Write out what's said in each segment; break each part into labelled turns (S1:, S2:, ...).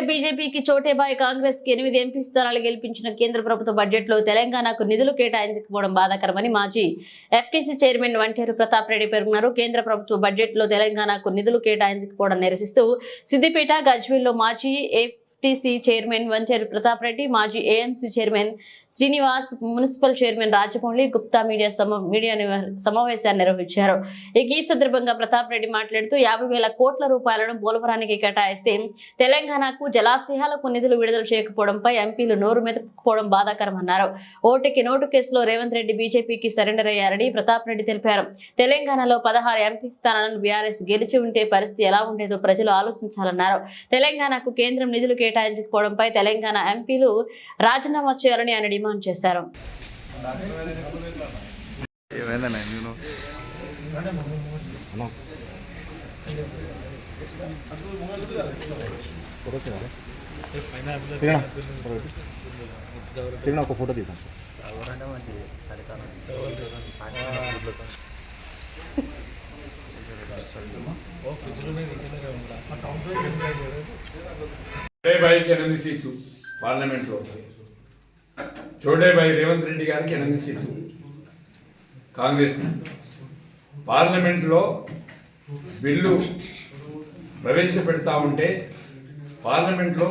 S1: Bye బీజేపీకి చోటేబాయ్ కాంగ్రెస్కి ఎనిమిది ఎంపీ స్థానాలు గెలిపించిన కేంద్ర ప్రభుత్వ బడ్జెట్లో తెలంగాణకు నిధులు కేటాయించకపోవడం బాధాకరమని మాజీ ఎఫ్టీసీ చైర్మన్ వంటేరు ప్రతాప్ రెడ్డి పేర్కొన్నారు. కేంద్ర ప్రభుత్వ బడ్జెట్లో తెలంగాణకు నిధులు కేటాయించకపోవడం నిరసిస్తూ సిద్దిపేట గజ్వేల్లో మాజీ ఎఫ్టీసీ చైర్మన్ వంచేరు ప్రతాప్ రెడ్డి మాజీ AMC chairman Srinivas municipal chairman Rajamouli Gupta media media సమావేశాన్ని నిర్వహించారు. ఇక ఈ సందర్భంగా ప్రతాప్ రెడ్డి మాట్లాడుతూ యాభై వేల కోట్ల రూపాయలను పోలవరానికి కేటాయిస్తే తెలంగాణకు జలాశయాలకు నిధులు విడుదల చేయకపోవడంపై ఎంపీలు నోరు మెదకపోవడం బాధాకరమన్నారు. ఓటుకి నోటు కేసులో రేవంత్ రెడ్డి బీజేపీకి సరెండర్ అయ్యారని ప్రతాప్ రెడ్డి తెలిపారు. తెలంగాణలో పదహారు ఎంపీ స్థానాలను బీఆర్ఎస్ గెలిచి ఉంటే పరిస్థితి ఎలా ఉండేదో ప్రజలు ఆలోచించాలన్నారు. తెలంగాణకు కేంద్రం నిధులు కేటాయించకపోవడంపై తెలంగాణ ఎంపీలు రాజీనామా చేయాలని ఆయన డిమాండ్ చేశారు.
S2: శ్రీణ ఒక ఫోటో తీసాం.
S3: చోడేబాయికి ఎనిమిది సీట్లు పార్లమెంట్లో. చోడేబాయి రేవంత్ రెడ్డి గారికి ఎనిమిది సీట్లు. కాంగ్రెస్ పార్లమెంట్లో బిల్లు ప్రవేశపెడతా ఉంటే పార్లమెంట్లో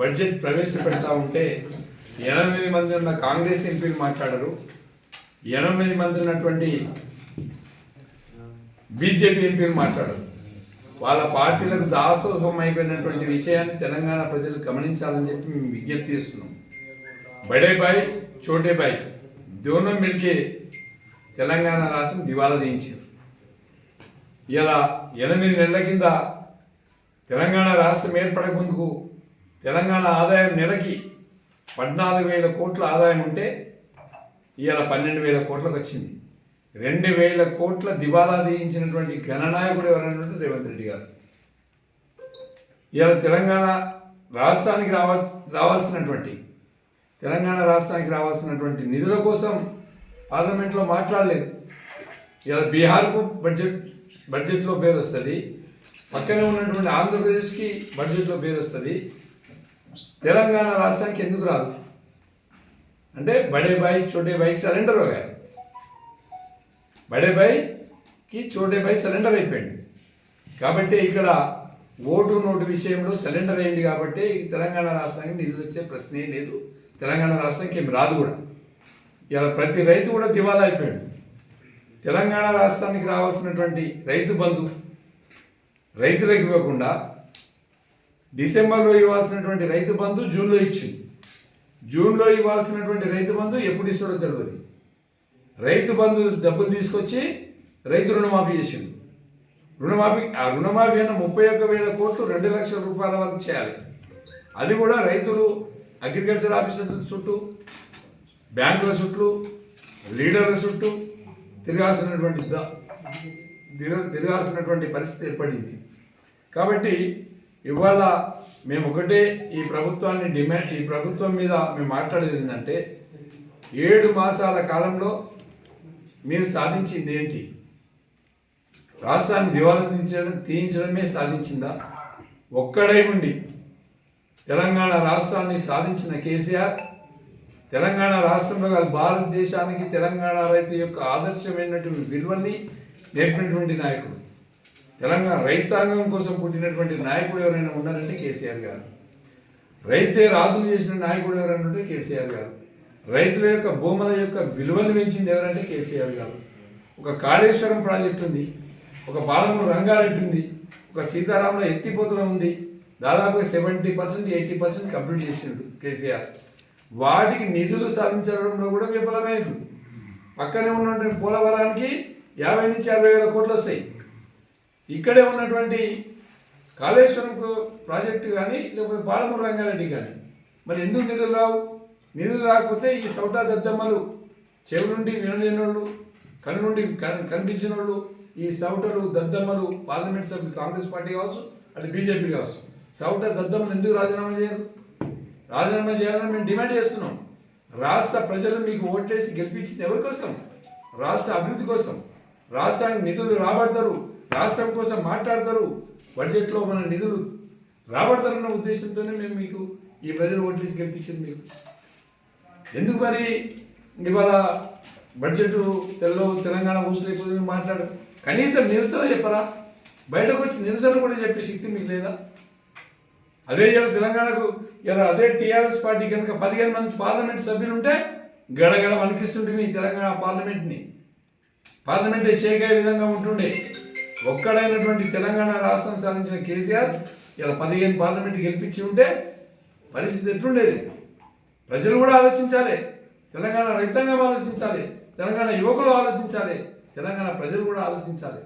S3: బడ్జెట్ ప్రవేశపెడతా ఉంటే ఎనిమిది మంది ఉన్న కాంగ్రెస్ ఎంపీలు మాట్లాడరు. ఎనిమిది మంది ఉన్నటువంటి బీజేపీ ఎంపీలు మాట్లాడరు. వాళ్ళ పార్టీలకు దాసోహం అయిపోయినటువంటి విషయాన్ని తెలంగాణ ప్రజలు గమనించాలని చెప్పి మేము విజ్ఞప్తి చేస్తున్నాం. బడే బాయ్ చోటే బాయ్ దోనం మిల్కే తెలంగాణ రాష్ట్రం దివాలా తీయించారు. ఇలా ఎనిమిది నెలల కింద తెలంగాణ రాష్ట్రం ఏర్పడకముందుకు తెలంగాణ ఆదాయం నెలకి పద్నాలుగు వేల కోట్ల ఆదాయం ఉంటే ఇవాళ పన్నెండు వేల కోట్లకు వచ్చింది. రెండు వేల కోట్ల దివాలా తీయించినటువంటి గణనాయకుడు ఎవరైనా రేవంత్ రెడ్డి గారు. ఇవాళ తెలంగాణ రాష్ట్రానికి రావ రావాల్సినటువంటి తెలంగాణ రాష్ట్రానికి రావాల్సినటువంటి నిధుల కోసం పార్లమెంట్లో మాట్లాడలేదు. ఇలా బీహార్కు బడ్జెట్ బడ్జెట్లో పేరు వస్తుంది పక్కనే ఉన్నటువంటి ఆంధ్రప్రదేశ్కి బడ్జెట్లో పేరు వస్తుంది తెలంగాణ రాష్ట్రానికి ఎందుకు రాదు? అంటే బడే బాయ్ చోటే బాయ్కి సరెండర్ అయ్యారు. బడేబాయికి చోటేబాయి చోటే సరెండర్ అయిపోయింది. కాబట్టి ఇక్కడ ఓటు నోటు విషయంలో సరెండర్ అయింది కాబట్టి తెలంగాణ రాష్ట్రానికి నిధులు వచ్చే ప్రశ్నే లేదు. తెలంగాణ రాష్ట్రానికి ఏమి రాదు కూడా. ఇలా ప్రతి రైతు కూడా దివాలా అయిపోయాడు. తెలంగాణ రాష్ట్రానికి రావాల్సినటువంటి రైతు బంధు రైతులకు ఇవ్వకుండా డిసెంబర్లో ఇవ్వాల్సినటువంటి రైతు బంధు జూన్లో ఇచ్చింది. జూన్లో ఇవ్వాల్సినటువంటి రైతు బంధు ఎప్పుడు ఇస్తాడో తెలియదు రైతు బంధు డబ్బులు తీసుకొచ్చి రైతు రుణమాఫీ చేసిండు. రుణమాఫీ ఆ రుణమాఫీ అన్న ముప్పై ఒక్క వేల కోట్లు రెండు లక్షల రూపాయల వరకు చేయాలి. అది కూడా రైతులు అగ్రికల్చర్ ఆఫీసర్ల చుట్టూ బ్యాంకుల చుట్టూ లీడర్ల చుట్టూ తిరగాల్సినటువంటి తిరగాల్సినటువంటి పరిస్థితి ఏర్పడింది. కాబట్టి ఇవాళ మేము ఒకటే ఈ ప్రభుత్వాన్ని డిమాండ్ ఈ ప్రభుత్వం మీద మేము మాట్లాడేది ఏంటంటే ఏడు మాసాల కాలంలో మీరు సాధించింది ఏంటి? రాష్ట్రాన్ని దివాలా తీయించడమే సాధించిందా? ఒక్కడై ఉండి తెలంగాణ రాష్ట్రాన్ని సాధించిన కేసీఆర్ తెలంగాణ రాష్ట్రంలో కాదు భారతదేశానికి తెలంగాణ రైతు యొక్క ఆదర్శమైనటువంటి విలువల్ని నేర్పినటువంటి నాయకుడు. తెలంగాణ రైతాంగం కోసం పుట్టినటువంటి నాయకుడు ఎవరైనా ఉన్నారంటే కేసీఆర్ గారు. రైతే రాజులు చేసిన నాయకుడు ఎవరైనా ఉంటే కేసీఆర్ గారు. రైతుల యొక్క భూముల యొక్క విలువలు పెంచింది ఎవరంటే కేసీఆర్ గారు. ఒక కాళేశ్వరం ప్రాజెక్ట్ ఉంది ఒక బాలము రంగారెడ్డి ఉంది ఒక సీతారాముల ఎత్తిపోతల ఉంది దాదాపు seventy percent eighty percent complete చేసిండు కేసీఆర్. వాటికి నిధులు సాధించడంలో కూడా విఫలమైంది పక్కనే ఉన్నటువంటి పోలవరానికి యాభై నుంచి అరవై వేల కోట్లు వస్తాయి. ఇక్కడే ఉన్నటువంటి కాళేశ్వరం ప్రాజెక్టు కానీ లేకపోతే పాలమూరు రంగారెడ్డి కానీ మరి ఎందుకు నిధులు రావు? నిధులు రాకపోతే ఈ సౌటా దద్దమ్మలు చెవి నుండి వినలేనోళ్ళు వాళ్ళు కన్ను నుండి కనిపించిన వాళ్ళు ఈ సౌటలు దద్దమ్మలు పార్లమెంట్ సభ్యులు కాంగ్రెస్ పార్టీ కావచ్చు అటు బీజేపీ కావచ్చు. సౌట దద్దమ్మలు ఎందుకు రాజీనామా చేయరు? రాజీనామా చేయాలని మేము డిమాండ్ చేస్తున్నాం. రాష్ట్ర ప్రజలు మీకు ఓట్లేసి గెలిపించింది ఎవరి కోసం? రాష్ట్ర అభివృద్ధి కోసం. రాష్ట్రానికి నిధులు రాబడతారు రాష్ట్రం కోసం మాట్లాడతారు బడ్జెట్లో మన నిధులు రాబడతారన్న ఉద్దేశంతోనే మేము మీకు ఈ ప్రజలు ఓట్లేసి గెలిపించింది మీకు. ఎందుకు మరి ఇవాళ బడ్జెట్ తెల్లో తెలంగాణ ఊసలేకపోతే మాట్లాడు? కనీసం నిరసన చెప్పరా? బయటకు వచ్చి నిరసన కూడా చెప్పే శక్తి మీకు లేదా? అదే ఇవాళ తెలంగాణకు ఇలా అదే టీఆర్ఎస్ పార్టీ కనుక పదిహేను మంది పార్లమెంట్ సభ్యులు ఉంటే గడగడ వణికిస్తుంటే మీ తెలంగాణ పార్లమెంట్ని. పార్లమెంట్ షేక్ అయ్యే విధంగా ఉంటుండే. ఒక్కడైనటువంటి తెలంగాణ రాష్ట్రం సాధించిన కేసీఆర్ ఇలా పదిహేను పార్లమెంట్ గెలిపించి ఉంటే పరిస్థితి ఎట్లుండేది? ప్రజలు కూడా ఆలోచించాలి. తెలంగాణ రైతాంగం ఆలోచించాలి. తెలంగాణ యువకులు ఆలోచించాలి. తెలంగాణ ప్రజలు కూడా ఆలోచించాలి.